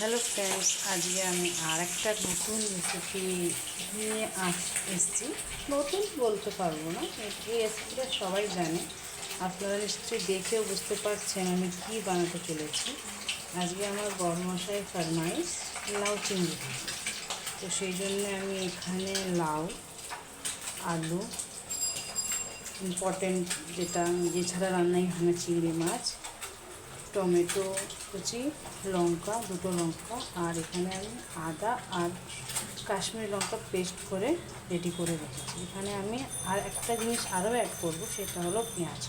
Hello friends আজকে আমি আর একটা নতুন রেসিপি নিয়ে আস, এসেছি। নতুন বলতে পারব না। এই রেসিপিটা সবাই জানে। আপনারা নিশ্চয়ই দেখেও বুঝতে পারছেন আমি কি বানাতে চলেছি। আজকে আমার বড়মশাই ফরমাইশ লাউ চিংড়ি। তো সেই জন্য আমি এখানে লাউ, আলু ইম্পর্টেন্ট যেটা, যে ছাড়া রান্নাই হয় চিংড়ি মাছ টমেটো, কুচি, লঙ্কা, দুটো লঙ্কা, আর এখানে আমি আদা আর কাশ্মীরি লঙ্কা পেস্ট করে রেডি করে রেখেছি। এখানে আমি আর একটা জিনিস আরও অ্যাড করব, সেটা হলো পেঁয়াজ।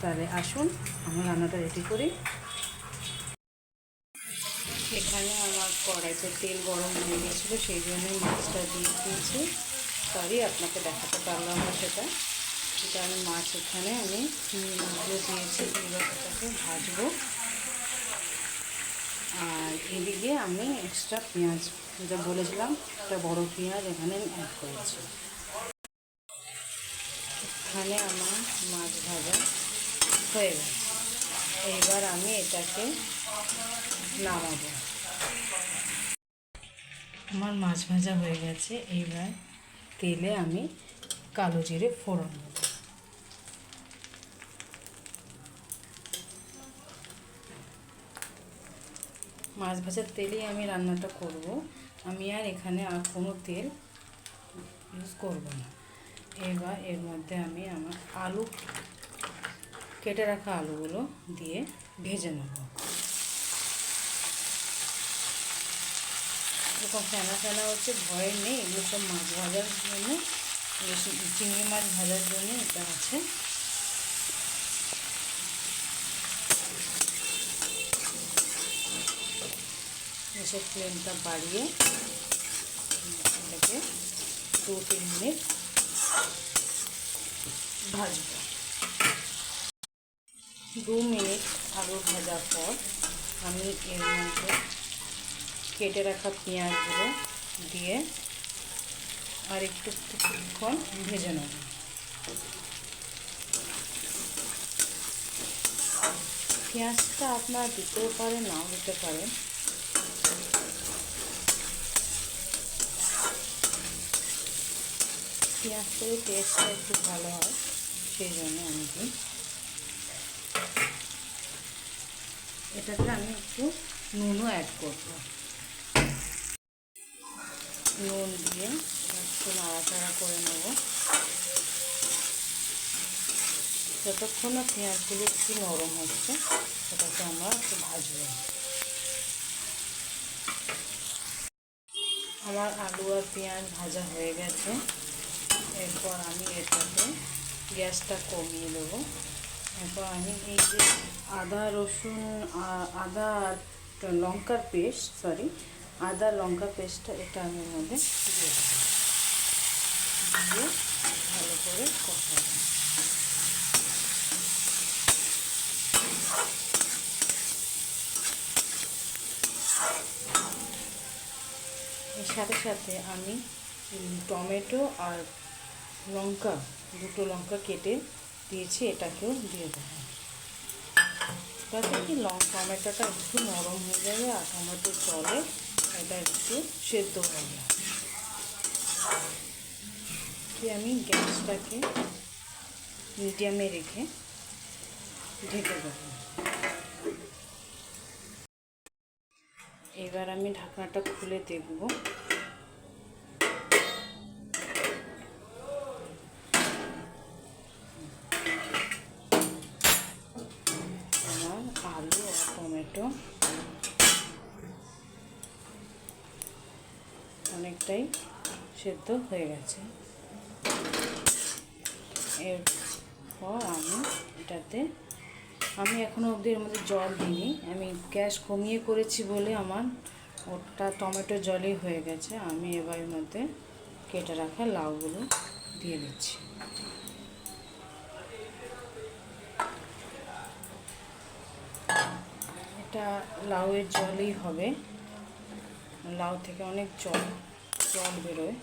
তাহলে আসুন আমি রান্নাটা রেডি করি। এখানে আমার কড়াইতে তেল গরম হয়ে গেছিল, সেই জন্যই মাছটা দিয়ে দিয়েছি। সরি, আপনাকে দেখাতে পারলাম না সেটা। সেটা আমি মাছ এখানে আমি দিয়ে দিয়েছি এটাকে ভাজবো। আর এদিকে আমি এক্সট্রা পেঁয়াজ, যেটা বলেছিলাম, একটা বড় পেঁয়াজ এখানে অ্যাড করেছি। এখানে আমার মাছ ভাজা হয়ে গেছে এইবার আমি এটাকে নামাবো। আমার মাছ ভাজা হয়ে গেছে এইবার তেলে আমি কালো জিরে ফোড়ন দেবো। মাছ ভাজার তেলেই আমি রান্নাটা করব। আমি আর এখানে আর কোনো তেল ইউজ করব না। এবার এর মধ্যে আমি আমার আলু, কেটে রাখা আলুগুলো দিয়ে ভেজে নেব। এরকম ফেনা ফেনা হচ্ছে, ভয় নেই। এগুলো সব মাছ ভাজার জন্য চিংড়ি মাছ ভাজার জন্য এটা আছে। গ্যাসের ফ্লেমটা বাড়িয়ে এটাকে দু তিন মিনিট ভাজবো। দু মিনিট আলু ভাজার পর আমি এর মধ্যে কেটে রাখা পেঁয়াজগুলো দিয়ে আর একটু কিছুক্ষণ ভেজে নেব। পেঁয়াজটা আপনারা দিতেও পারেন, নাও দিতে পারেন। পেঁয়াজটার টেস্টটা একটু ভালো হয়, সেই জন্য আমি দিই এটাতে আমি একটু নুনও অ্যাড করব। নুন দিয়ে একটু নাড়াচাড়া করে নেব। যতক্ষণ না পেঁয়াজগুলো একটু নরম হচ্ছে, সেটাকে আমরা একটু ভাজবো। আমার আলু আর পেঁয়াজ ভাজা হয়ে গেছে। এরপর আমি এটাতে গ্যাসটা কমিয়ে দেবো। এরপর আমি এই যে আদা, রসুন আদা লঙ্কার পেস্ট সরি আদা, লঙ্কা পেস্টটা এটা আমি মধ্যে দিয়ে দিয়ে ভালো করে কষাবো। এর সাথে সাথে আমি টমেটো আর লঙ্কা, দুটো লঙ্কা কেটে দিয়েছি, এটাকেও দিয়ে দেবো। তাতে কি লঙ্কা টমেটোটা একটু নরম হয়ে যাবে আর টমেটো জলে এটা একটু সেদ্ধ হবে কি আমি গ্যাসটাকে মিডিয়ামে রেখে ঢেকে দেবো। এবার আমি ঢাকনাটা খুলে দেখব আমার আলু আর টমেটো অনেকটাই সেদ্ধ হয়ে গেছে। এরপর আমি এটাতে, আমি এখনও অবধি এর মধ্যে জল দিইনি। আমি গ্যাস কমিয়ে করেছি বলে আমার ওটা টমেটো জলই হয়ে গেছে। আমি এবার মধ্যে কেটে রাখা লাউগুলো দিয়ে দিচ্ছি। এটা লাউয়ের জলই হবে। লাউ থেকে অনেক জল জল বেরোয়।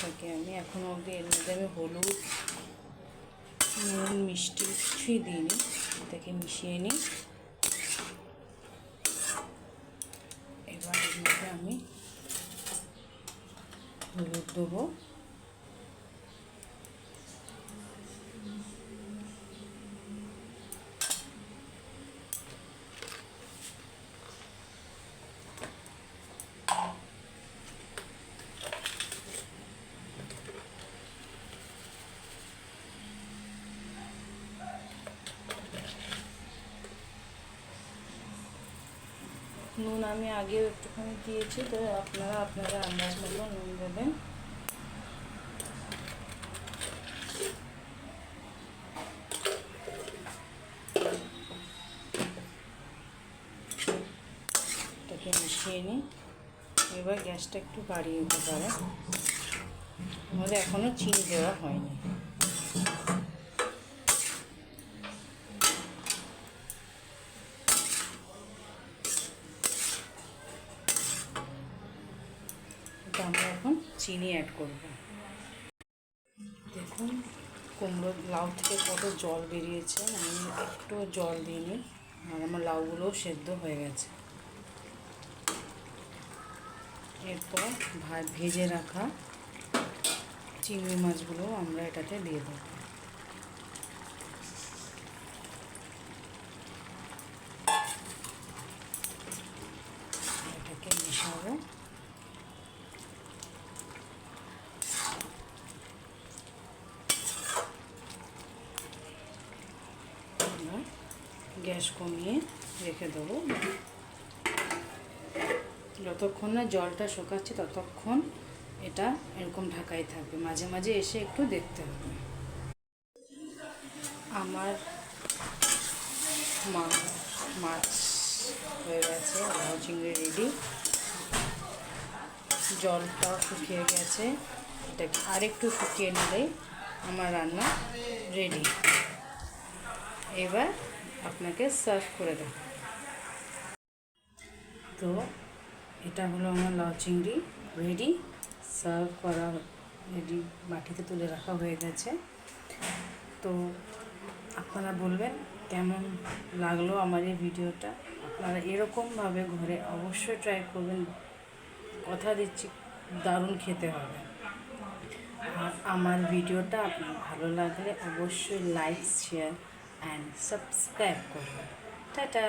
তাকে আমি এখনও অবধি এর মধ্যে আমি হলুদ, নুন, মিষ্টি কিছুই দিইনি। এটাকে মিশিয়ে নিই। এবার এর মধ্যে আমি হলুদ দেবো। নুন আমি আগেও একটুখানি দিয়েছি, তো আপনারা আপনারা আন্দাজ মতো নুন দেবেন। এটাকে মিশিয়ে নিই। এবার গ্যাসটা একটু বাড়িয়ে দিতে পারে আমাদের এখনও চিনি দেওয়া হয়নি। এটা আমরা এখন চিনি অ্যাড করব। দেখুন কুমড়ো লাউ থেকে কত জল বেরিয়েছে। আমি একটু জল দিইনি আর আমার লাউগুলোও সেদ্ধ হয়ে গেছে। এরপর ভেজে রাখা চিংড়ি মাছগুলো আমরা এটাতে দিয়ে দেবো। এটাকে মেশাবো আমরা গ্যাস কমিয়ে রেখে দেবো। যতক্ষণ না জলটা শুকাচ্ছে ততক্ষণ এটা এরকম ঢাকাই থাকবে। মাঝে মাঝে এসে একটু দেখতে হবে। আমার মাছ হয়ে গেছে লাউ চিংড়ি রেডি জলটাও শুকিয়ে গেছে। এটাকে আরেকটু শুকিয়ে নিলেই আমার রান্না রেডি এবার আপনাকে সার্ভ করে দেব। তো এটা হলো আমার লাউ চিংড়ি রেডি। সার্ভ করা রেডি, বাটিতে তুলে রাখা হয়ে গেছে। তো আপনারা বলবেন, কেমন লাগল আমার এই ভিডিওটা? আপনারা এরকমভাবে ঘরে অবশ্যই ট্রাই করবেন। কথা দিচ্ছি, দারুণ খেতে হবে। আর আমার ভিডিওটা আপনার ভালো লাগলে অবশ্যই লাইক শেয়ার অ্যান্ড সাবস্ক্রাইব করুন টাটা।